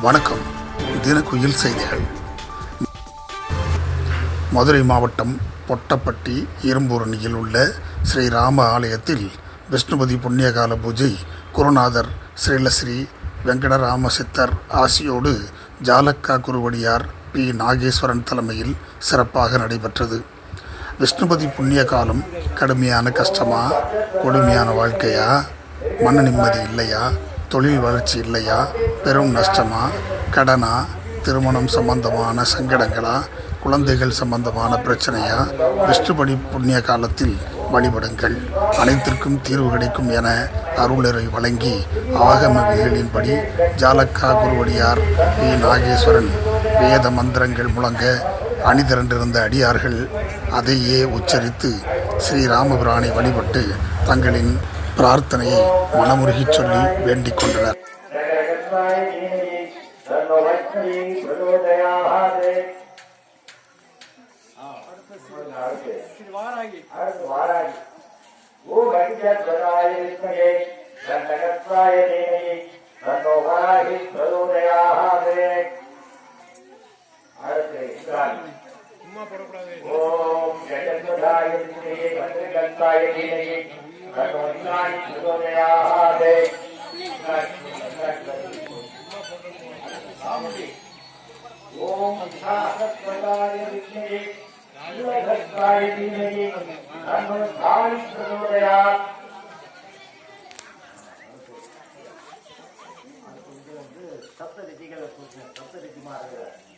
வணக்கம். தினக்குயில் செய்திகள். மதுரை மாவட்டம் பொட்டப்பட்டி இரும்பூரணியில் உள்ள ஸ்ரீராம ஆலயத்தில் விஷ்ணுபதி புண்ணியகால பூஜை குருநாதர் ஸ்ரீலஸ்ரீ வெங்கடராம சித்தர் ஆசியோடு ஜாலக்கா குருவடியார் பி. நாகேஸ்வரன் தலைமையில் சிறப்பாக நடைபெற்றது. விஷ்ணுபதி புண்ணிய காலம் கடுமையான கஷ்டமா? கொடுமையான வாழ்க்கையா? மன நிம்மதி இல்லையா? தொழில் வளர்ச்சி இல்லையா? பெரும் நஷ்டமா? கடனா? திருமணம் சம்பந்தமான சங்கடங்களா? குழந்தைகள் சம்பந்தமான பிரச்சனையா? விஷ்ணுபடி புண்ணிய காலத்தில் வழிபடுங்கள். அனைத்திற்கும் தீர்வு கிடைக்கும் என அருளரை வழங்கி ஆகம விதிகளின்படி ஜாலக்கா குருவடியார் வி நாகேஸ்வரன் வேத மந்திரங்கள் முழங்க அணிதிரண்டிருந்த அடியார்கள் அதையே உச்சரித்து ஸ்ரீராமபிரானை வழிபட்டு தங்களின் பிரார்த்தனையை மனமுருகி சொல்லி வேண்டிக் கொண்டனர். அடுத்து ஓம் ஜெகத்வதாய தீமகி விநாயகி பிரச்சோதயாத் ஓம் தீமகி போற்றி ஓம்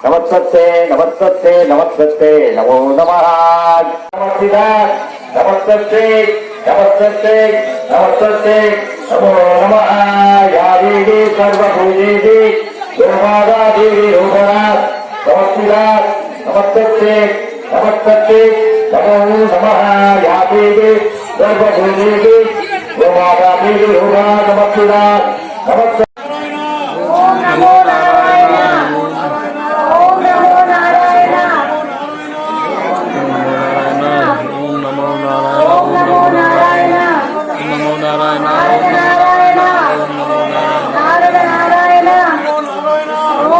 నమస్వస్తే నమస్వస్తే నమస్వస్తే నమో నమ నమస్వస్తే నమస్వస్తే నమస్వస్తే నమో నమ యాదేవి సర్వభూజేది దుర్మాదాదేవి రూపణా నమస్తిదా నమస్వస్తే నమస్వస్తే నమో నమ యాదేవి సర్వభూజేది దుర్మాదాదేవి రూపణా నమస్తిదా నమస్వ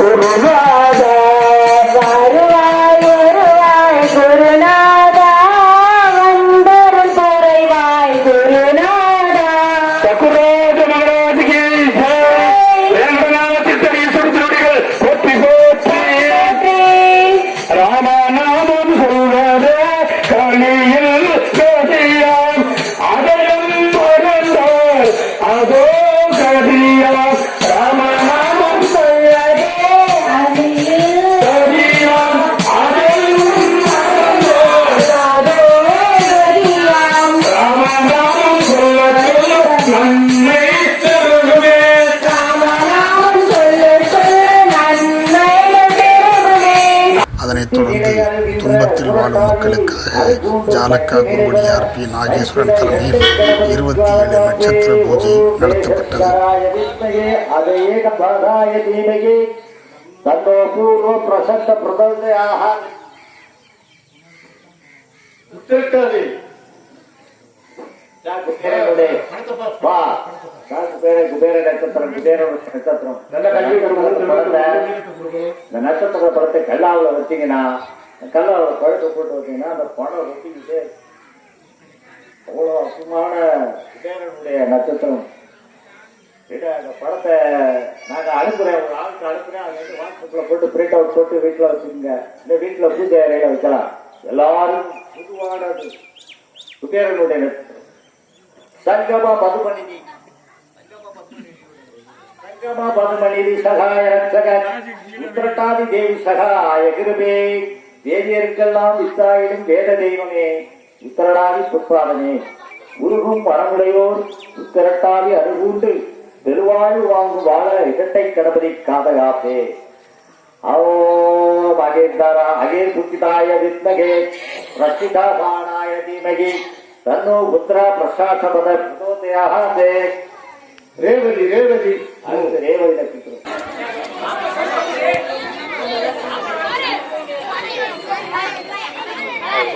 Solo வாழும் மக்களுக்காக ஜாலக்கா குருவடியார் பி நாகேஸ்வரன் தலைமையில் இருபத்தி ஏழு நட்சத்திர பூஜை நடத்தப்பட்டது. நட்சத்திர படத்தை கல்லாவில் வச்சீங்கன்னா கல்லால பழக்க போட்டு வச்சீங்கன்னா அந்த பணம் ரொட்டிக்கிட்டே அவ்வளோ அசுமான குபேரனுடைய நட்சத்திரம். இட அந்த படத்தை நாங்கள் அனுப்புகிறேன் ஒரு ஆளுக்கு அனுப்புகிறேன் அது வந்து வாட்ஸ்அப்பில் போட்டு பிரிண்ட் அவுட் போட்டு வீட்டில் வச்சுக்கோங்க. இந்த வீட்டில் பூஜை அறையில் வைக்கலாம். எல்லாரும் பொதுவானது குபேரனுடைய நட்சத்திரம். சங்கமா மதுமணினி சங்கமா மதுமணிதி சகாய ரட்சக உத்திரட்டாதி தேவி சகாய கிருபே. தேவியருக்கெல்லாம் வித்தாயிடும் வேத தெய்வமே உத்திரடாதி புற்பாதனே உருகும் மனமுடையோர் உத்திரட்டாதி அருகூண்டு பெருவாழ்வு வாங்கும் வாழ இரட்டை கணபதி காதகாப்பே அவோ மகேந்தாரா அகேர் புத்திதாய வித்மகே ரஷிதா பாணாய தீமகி தன்னோ புத்திரா பிரசாசபத பிரதோதயாதே ரேவதி ரேவதி. அடுத்து ரேவதி நட்சத்திரம்